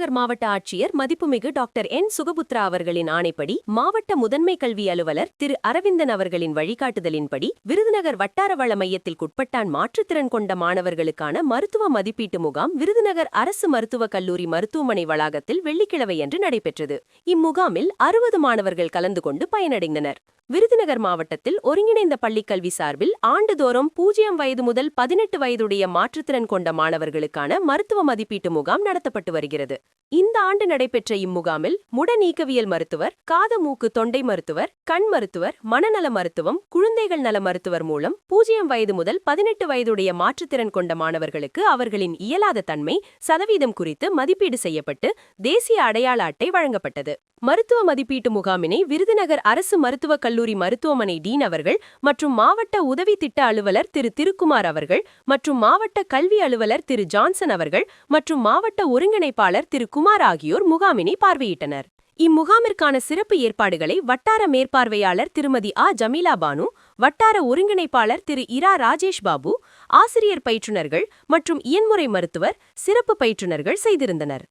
விருதுநகர் மாவட்ட ஆட்சியர் மதிப்புமிகு டாக்டர் என். சுகபுத்ரா அவர்களின் ஆணைப்படி மாவட்ட முதன்மை கல்வி அலுவலர் திரு. அரவிந்தன் அவர்களின் வழிகாட்டுதலின்படி விருதுநகர் வட்டார வள மையத்திற்குட்பட்டான் மாற்றுத்திறன் கொண்ட மாணவர்களுக்கான மருத்துவ மதிப்பீட்டு முகாம் விருதுநகர் அரசு மருத்துவக் கல்லூரி மருத்துவமனை வளாகத்தில் வெள்ளிக்கிழமையன்று நடைபெற்றது. இம்முகாமில் அறுபது மாணவர்கள் கலந்து கொண்டு பயனடைந்தனர். விருதுநகர் மாவட்டத்தில் ஒருங்கிணைந்த பள்ளிக் கல்வி சார்பில் ஆண்டுதோறும் பூஜ்ஜியம் வயது முதல் பதினெட்டு வயதுடைய மாற்றுத்திறன் கொண்ட மாணவர்களுக்கான மருத்துவ மதிப்பீட்டு முகாம் நடத்தப்பட்டு வருகிறது. இந்த ஆண்டு நடைபெற்ற இம்முகாமில் முட நீக்கவியல் மருத்துவர் காது மூக்கு தொண்டை மருத்துவர் கண் மருத்துவர் மனநல மருத்துவம் குழந்தைகள் நல மருத்துவர் மூலம் பூஜ்ஜியம் வயது முதல் பதினெட்டு வயதுடைய மாற்றுத்திறன் கொண்ட மாணவர்களுக்கு அவர்களின் இயலாத தன்மை சதவீதம் குறித்து மதிப்பீடு செய்யப்பட்டு தேசிய அடையாள அட்டை வழங்கப்பட்டது. மருத்துவ மதிப்பீட்டு முகாமினை விருதுநகர் அரசு மருத்துவக் கல்லூரி மருத்துவமனை டீன் அவர்கள் மற்றும் மாவட்ட உதவி திட்ட அலுவலர் திரு திருக்குமார் அவர்கள் மற்றும் மாவட்ட கல்வி அலுவலர் திரு ஜான்சன் அவர்கள் மற்றும் மாவட்ட ஒருங்கிணைப்பாளர் திரு குமார் ஆகியோர் முகாமினை பார்வையிட்டனர். இம்முகாமிற்கான சிறப்பு ஏற்பாடுகளை வட்டார மேற்பார்வையாளர் திருமதி ஆ. ஜமீலா பானு வட்டார ஒருங்கிணைப்பாளர் திரு இரா. ராஜேஷ் பாபு ஆசிரியர் பயிற்றுனர்கள் மற்றும் இயன்முறை மருத்துவர் சிறப்பு பயிற்றுனர்கள் செய்திருந்தனர்.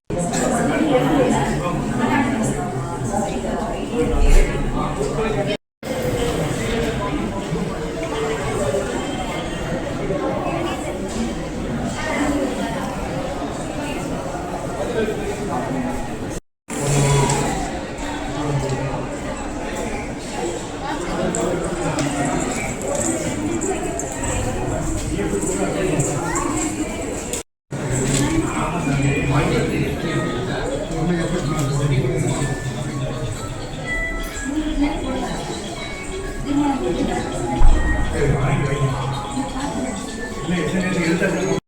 இல்லை எத்தனை எழுத்தாளர்கள்